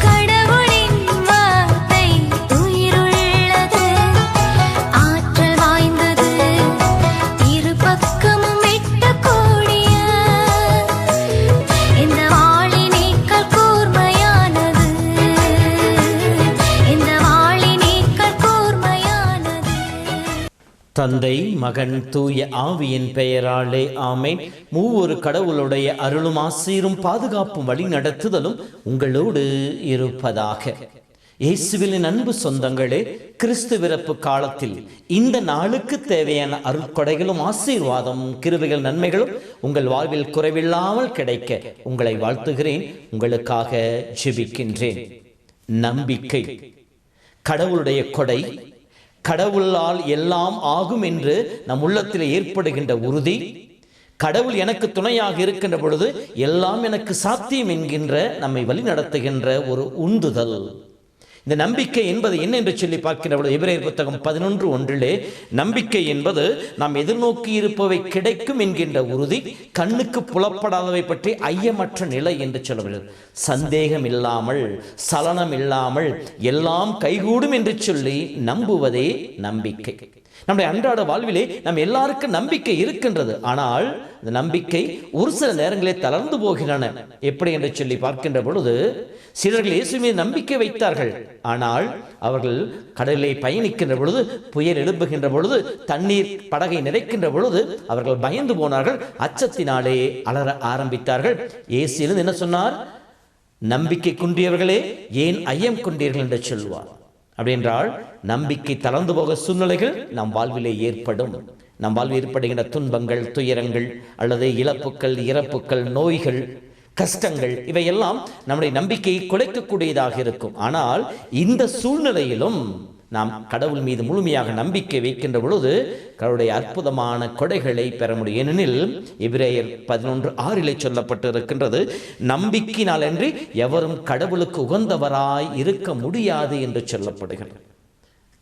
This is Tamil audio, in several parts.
开 தந்தை மகன் தூய ஆவியின் பெயராலே ஆமை மூவொரு கடவுளுடைய அருளும் ஆசீரும் பாதுகாப்பும் வழி நடத்துதலும் உங்களோடு இருப்பதாக. இயேசுவின் அன்பு சொந்தங்களே கிறிஸ்து பிறப்பு காலத்தில் இந்த நாளுக்கு தேவையான அருட்கொடைகளும் ஆசீர்வாதம் கிருவிகள் நன்மைகளும் உங்கள் வாழ்வில் குறைவில்லாமல் கிடைக்க உங்களை வாழ்த்துகிறேன் உங்களுக்காக ஜெபிக்கின்றேன். நம்பிக்கை. கடவுளுடைய கொடை கடவுளால் எல்லாம் ஆகும் என்று நம் உள்ளத்தில் ஏற்படுகின்ற உறுதி. கடவுள் எனக்கு துணையாக இருக்கின்ற பொழுது எல்லாம் எனக்கு சாத்தியம் என்கின்ற நம்மை வழி நடத்துகின்ற ஒரு உந்துதல். இந்த நம்பிக்கை என்பது என்ன என்று சொல்லி பார்க்கிற பொழுது எபிரேயர் புத்தகம் பதினொன்று ஒன்றிலே நம்பிக்கை என்பது நாம் எதிர்நோக்கி இருப்பவை கிடைக்கும் என்கின்ற உறுதி கண்ணுக்கு புலப்படாதவை பற்றி ஐயமற்ற நிலை என்று சொல்லப்படுகிறது சந்தேகம் இல்லாமல் சலனம் இல்லாமல் எல்லாம் கைகூடும் என்று சொல்லி நம்புவதே நம்பிக்கை. நம்முடைய அன்றாட வாழ்விலே நம் எல்லாருக்கும் நம்பிக்கை இருக்கின்றது. ஆனால் இந்த நம்பிக்கை ஒரு சில நேரங்களில் தளர்ந்து போகின்றன. எப்படி என்று சொல்லி பார்க்கின்ற பொழுது சிலர்கள் இயேசு மீது நம்பிக்கை வைத்தார்கள். ஆனால் அவர்கள் கடலிலே பயணிக்கின்ற பொழுது புயல் எழுப்புகின்ற பொழுது தண்ணீர் படகை நிறைக்கின்ற பொழுது அவர்கள் பயந்து போனார்கள். அச்சத்தினாலே அலற ஆரம்பித்தார்கள். இயேசு என்ன சொன்னார்? நம்பிக்கை குன்றியவர்களே ஏன் ஐயம் கொண்டீர்கள் என்று சொல்வார். அப்படி என்றால் நம்பிக்கை தளர்ந்து போக சூழ்நிலைகள் நம் வாழ்விலே ஏற்படும். நம் வாழ்வில் ஏற்படுகின்ற துன்பங்கள் துயரங்கள் அல்லது இழப்புக்கள் இறப்புக்கள் நோய்கள் கஷ்டங்கள் இவையெல்லாம் நம்முடைய நம்பிக்கையை குலைக்கக்கூடியதாக இருக்கும். ஆனால் இந்த சூழ்நிலையிலும் நாம் கடவுள் மீது முழுமையாக நம்பிக்கை வைக்கின்ற பொழுது கடவுளுடைய அற்புதமான கொடைகளை பெற முடியும். ஏனெனில் எபிரேயர் பதினொன்று ஆறிலே சொல்லப்பட்டு இருக்கின்றது நம்பிக்கையினால் அன்றி எவரும் கடவுளுக்கு உகந்தவராய் இருக்க முடியாது என்று சொல்லப்படுகிறது.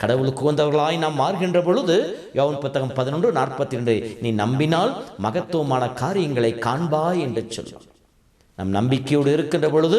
கடவுளுக்கு உகந்தவர்களாய் நாம் மாறுகின்ற பொழுது யோவன் புத்தகம் பதினொன்று நாற்பத்தி ரெண்டு நீ நம்பினால் மகத்துவமான காரியங்களை காண்பாய் என்று சொல்லும். நம் நம்பிக்கையோடு இருக்கின்ற பொழுது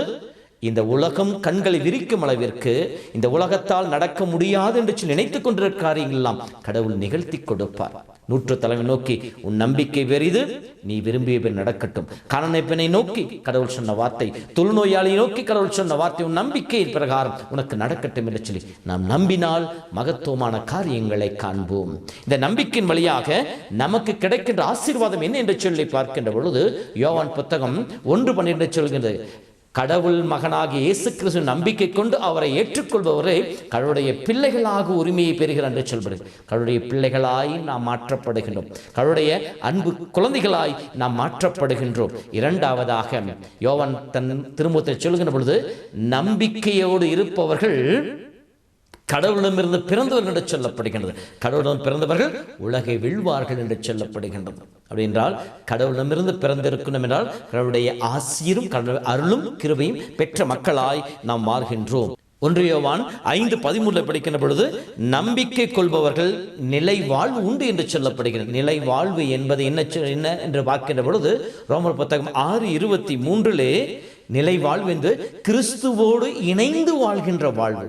இந்த உலகம் கண்களை விரிக்கும் அளவிற்கு இந்த உலகத்தால் நடக்க முடியாது என்று சொல்லி நினைத்துக் கொண்டிருக்கிற கடவுள் நிகழ்த்தி கொடுப்பார். நூற்று தலைமை நோக்கி உன் நம்பிக்கை வெறிது நீ விரும்பிய பெண் நடக்கட்டும். காணனை நோக்கி கடவுள் சொன்ன வார்த்தை தொழுநோயாளியை நோக்கி கடவுள் சொன்ன வார்த்தை உன் நம்பிக்கையின் பிரகாரம் உனக்கு நடக்கட்டும் என்று சொல்லி நாம் நம்பினால் மகத்துவமான காரியங்களை காண்போம். இந்த நம்பிக்கையின் வழியாக நமக்கு கிடைக்கின்ற ஆசீர்வாதம் என்ன என்று சொல்லி பார்க்கின்ற பொழுது யோவான் புத்தகம் ஒன்று பன்னிரண்டு சொல்கிறது கடவுள் மகனாகிய இயேசு கிறிஸ்து நம்பிக்கை கொண்டு அவரை ஏற்றுக்கொள்பவரே கடவுளுடைய பிள்ளைகளாக உரிமையை பெறுகிறார் என்று சொல்கிறது. கடவுளுடைய பிள்ளைகளாய் நாம் மாற்றப்படுகின்றோம். கடவுளுடைய அன்பு குழந்தைகளாய் நாம் மாற்றப்படுகின்றோம். இரண்டாவதாக யோவன் தன் திருமுகத்தில் சொல்கின்ற பொழுது நம்பிக்கையோடு இருப்பவர்கள் கடவுளிடமிருந்து பிறந்தவர்கள் என்று சொல்லப்படுகின்றது. கடவுளிடம் பிறந்தவர்கள் உலகை வெல்வார்கள் என்று சொல்லப்படுகின்றது. அப்படி என்றால் கடவுளிடமிருந்து பிறந்திருக்கணும் என்றால் கடவுளுடைய ஆசிரும் கடவுள் அருளும் கிருபையும் பெற்ற மக்களாய் நாம் மாறுகின்றோம் ஒன்றியவான் ஐந்து பதிமூணுல படிக்கின்ற பொழுது நம்பிக்கை கொள்பவர்கள் நிலை வாழ்வு உண்டு என்று சொல்லப்படுகிறது. நிலை வாழ்வு என்பது என்ன என்ன என்று பார்க்கின்ற பொழுது ரோமர் புத்தகம் ஆறு இருபத்தி மூன்றிலே நிலை வாழ்வு என்று கிறிஸ்துவோடு இணைந்து வாழ்கின்ற வாழ்வு.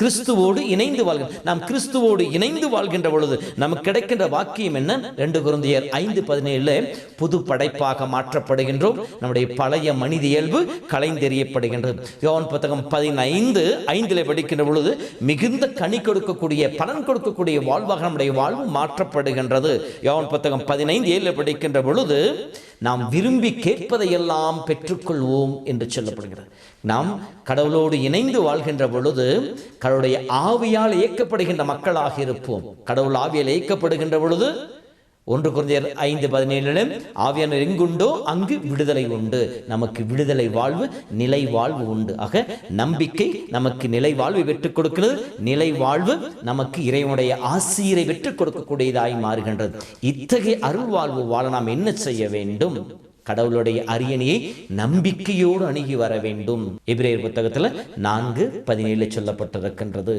கிறிஸ்துவோடு இணைந்து வாழ்கிற நாம் கிறிஸ்துவோடு இணைந்து வாழ்கின்ற பொழுது நமக்கு கிடைக்கின்ற வாக்கியம் என்ன? ரெண்டு குருந்தையர் ஐந்து பதினேழுல புது படைப்பாக மாற்றப்படுகின்றோம். நம்முடைய பழைய மனித இயல்பு கலைந்தெறியப்படுகின்றது. யோன் புத்தகம் பதினைந்து ஐந்தில் படிக்கின்ற பொழுது மிகுந்த கனி கொடுக்கக்கூடிய பலன் கொடுக்கக்கூடிய வாழ்வாக நம்முடைய வாழ்வு மாற்றப்படுகின்றது. யோவான் புத்தகம் பதினைந்து ஏழில் படிக்கின்ற பொழுது நாம் விரும்பி கேட்பதையெல்லாம் பெற்றுக்கொள்வோம் என்று சொல்லப்படுகிறது. நாம் கடவுளோடு இணைந்து வாழ்கின்ற பொழுது கடவுளுடைய ஆவியால் இயக்கப்படுகின்ற மக்களாக இருப்போம். கடவுள் ஆவியால் இயக்கப்படுகின்ற பொழுது ஒன்று குறைஞ்சர் ஐந்து பதினேழிலும் ஆவியானவர் எங்குண்டோ அங்கு விடுதலை உண்டு. நமக்கு விடுதலை வாழ்வு நிலை வாழ்வு உண்டு. ஆக நம்பிக்கை நமக்கு நிலை வாழ்வை பெற்றுக் கொடுக்கிறது. நிலை வாழ்வு நமக்கு இறைவனுடைய ஆசிரியரை பெற்றுக் கொடுக்கக்கூடியதாய் மாறுகின்றது. இத்தகைய அருள் வாழ்வு வாழ நாம் என்ன செய்ய வேண்டும்? கடவுளுடைய அரியணையை நம்பிக்கையோடு அணுகி வர வேண்டும். எபிரேயர் புத்தகத்துல நான்கு பதினேழு சொல்லப்பட்டிருக்கின்றது.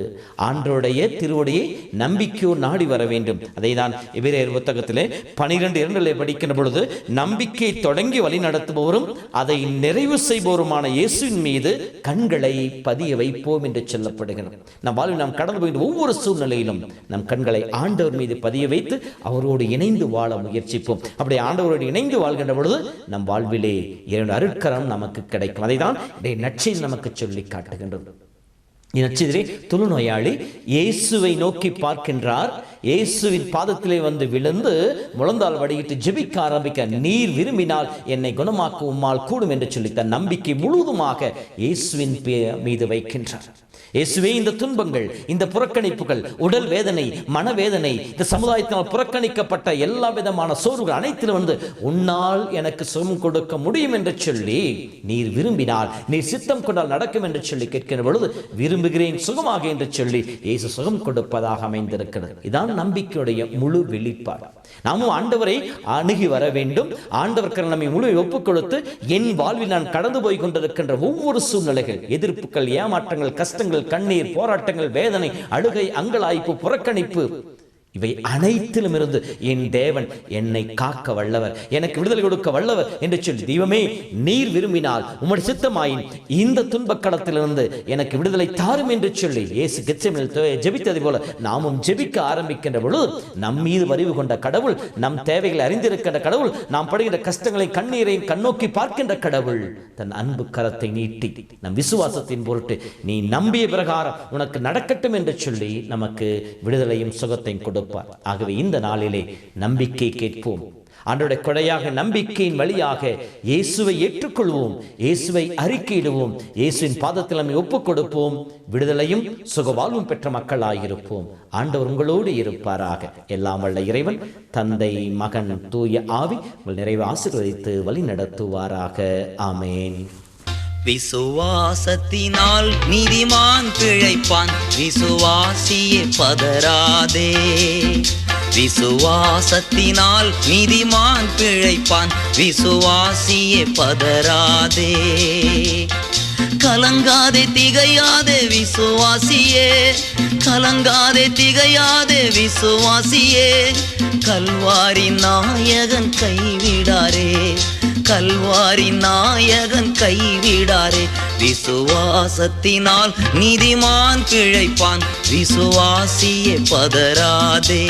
ஆண்டோடைய திருவடியை நம்பிக்கையோடு நாடி வர வேண்டும். அதை தான் எபிரேயர் புத்தகத்திலே பனிரெண்டு இரண்டிலே படிக்கின்ற பொழுது நம்பிக்கை தொடங்கி வழி நடத்துபவரும் அதை நிறைவு செய்பவருமான இயேசுவின் மீது கண்களை பதிய வைப்போம் என்று சொல்லப்படுகிறோம் நம் வாழ்வில் நாம் கடந்து போகின்ற ஒவ்வொரு சூழ்நிலையிலும் நம் கண்களை ஆண்டவர் மீது பதிய வைத்து அவரோடு இணைந்து வாழ முயற்சிப்போம். அப்படி ஆண்டவரோடு இணைந்து வாழ்கின்ற பொழுது நம் வாழ்விலே இரண்டு அருட்கரம் நமக்கு கிடைக்கும். அதை தான் நட்சில் நமக்கு சொல்லி காட்டுகின்றது. நட்சத்திரே தொழுநோயாளி இயேசுவை நோக்கி பார்க்கின்றார். இயேசுவின் பாதத்திலே வந்து விழுந்து முழந்தால் வடியிட்டு ஜெபிக்க ஆரம்பிக்க நீர் விரும்பினால் என்னை குணமாக்க உம்மால் கூடும் என்று சொல்லி தன் நம்பிக்கை முழுவதுமாக இயேசுவின் மீது வைக்கின்றார். இயேசுவே இந்த துன்பங்கள் இந்த புறக்கணிப்புகள் உடல் வேதனை மனவேதனை இந்த சமுதாயத்தினால் புறக்கணிக்கப்பட்ட எல்லா விதமான சோர்வுகள் அனைத்திலும் வந்து உன்னால் எனக்கு சுகம் கொடுக்க முடியும் என்று சொல்லி நீர் விரும்பினால் நீர் சித்தம் கொண்டால் நடக்கும் என்று சொல்லி கேட்கிற பொழுது விரும்புகிறேன். சுகமாக என்று சொல்லி இயேசு சுகம் கொடுப்பதாக அமைந்திருக்கிறது. இதான் நம்பிக்கையுடைய முழு வெளிப்பாடு. நாமும் ஆண்டவரை அணுகி வர வேண்டும். ஆண்டவர்கள் நம்மை முழு ஒப்புக் கொடுத்து என் வாழ்வில் நான் கடந்து போய் கொண்டிருக்கின்ற ஒவ்வொரு சூழ்நிலைகள் எதிர்ப்புகள் ஏமாற்றங்கள் கஷ்டங்கள் கண்ணீர் போராட்டங்கள் வேதனை அழுகை அங்கலாய்ப்பு புறக்கணிப்பு இவை அனைத்திலும் இருந்து என் தேவன் என்னை காக்க வல்லவர் எனக்கு விடுதலை கொடுக்க வல்லவர் என்று சொல்லி தெய்வமே நீர் விரும்பினால் உமது சித்தமாயின் இந்த துன்ப கடத்திலிருந்து எனக்கு விடுதலை தாரும் என்று சொல்லி இயேசு கெச்சமில் ஜெபித்தது போல நாமும் ஜெபிக்க ஆரம்பிக்கின்ற பொழுது நம் மீது வரிவு கொண்ட கடவுள் நம் தேவைகளை அறிந்திருக்கின்ற கடவுள் நாம் படுகின்ற கஷ்டங்களை கண்ணீரையும் கண்ணோக்கி பார்க்கின்ற கடவுள் தன் அன்பு கரத்தை நீட்டி நம் விசுவாசத்தின் பொருட்டு நீ நம்பிய பிரகாரம் உனக்கு நடக்கட்டும் என்று சொல்லி நமக்கு விடுதலையும் சுகத்தையும் கொடுக்கும் கொடுப்பார் ஆகவே இந்த நாளிலே நம்பிக்கை கேட்போம். அன்றைய கொடையாக நம்பிக்கையின் வழியாக இயேசுவை ஏற்றுக்கொள்வோம். இயேசுவை அறிக்கையிடுவோம். இயேசுவின் பாதத்தில் நம்மை ஒப்புக் கொடுப்போம் விடுதலையும் சுகவாழ்வும் பெற்ற மக்களாயிருப்போம். ஆண்டவர் உங்களோடு இருப்பாராக. எல்லாம் வல்ல இறைவன் தந்தை மகன் தூய ஆவி உங்கள் நிறைவு ஆசீர்வதித்து வழி நடத்துவாராக ஆமேன். விசுவாசத்தினால் நீதிமான் பிழைப்பான். விசுவாசியே பதராதே விசுவாசத்தினால் நீதிமான் பிழைப்பான். விசுவாசியே பதராதே கலங்காதே திகையாதே விசுவாசியே. கலங்காதே திகையாதே விசுவாசியே. கல்வாரி நாயகன் கைவிடாரே. கல்வாரி நாயகன் கைவிடாரே. விசுவாசத்தினால் நீதிமான் பிழைப்பான். விசுவாசியே பதராதே